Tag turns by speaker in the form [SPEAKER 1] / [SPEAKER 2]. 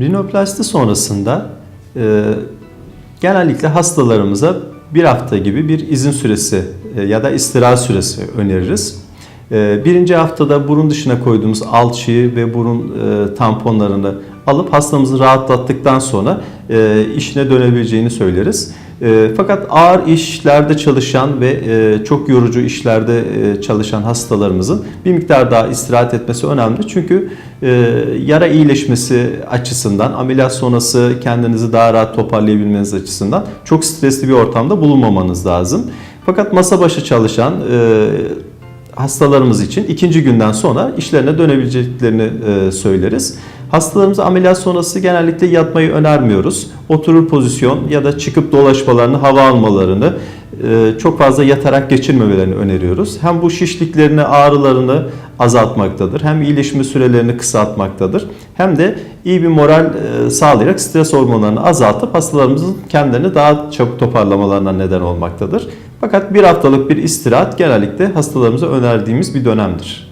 [SPEAKER 1] Rinoplasti sonrasında e, genellikle hastalarımıza bir hafta gibi bir izin süresi e, ya da istirahat süresi öneririz. E, birinci haftada burun dışına koyduğumuz alçıyı ve burun e, tamponlarını alıp hastamızı rahatlattıktan sonra e, işine dönebileceğini söyleriz. E, fakat ağır işlerde çalışan ve çok yorucu işlerde çalışan hastalarımızın bir miktar daha istirahat etmesi önemli. Çünkü yara iyileşmesi açısından, ameliyat sonrası kendinizi daha rahat toparlayabilmeniz açısından çok stresli bir ortamda bulunmamanız lazım. Fakat masa başı çalışan hastalarımız için ikinci günden sonra işlerine dönebileceklerini e, söyleriz. Hastalarımıza ameliyat sonrası genellikle yatmayı önermiyoruz. Oturur pozisyon ya da çıkıp dolaşmalarını, hava almalarını e, çok fazla yatarak geçirmemelerini öneriyoruz. Hem bu şişliklerini, ağrılarını azaltmaktadır. Hem iyileşme sürelerini kısaltmaktadır. Hem de iyi bir moral e, sağlayarak stres hormonlarını azaltıp hastalarımızın kendilerini daha çabuk toparlamalarına neden olmaktadır. Fakat bir haftalık bir istirahat genellikle hastalarımıza önerdiğimiz bir dönemdir.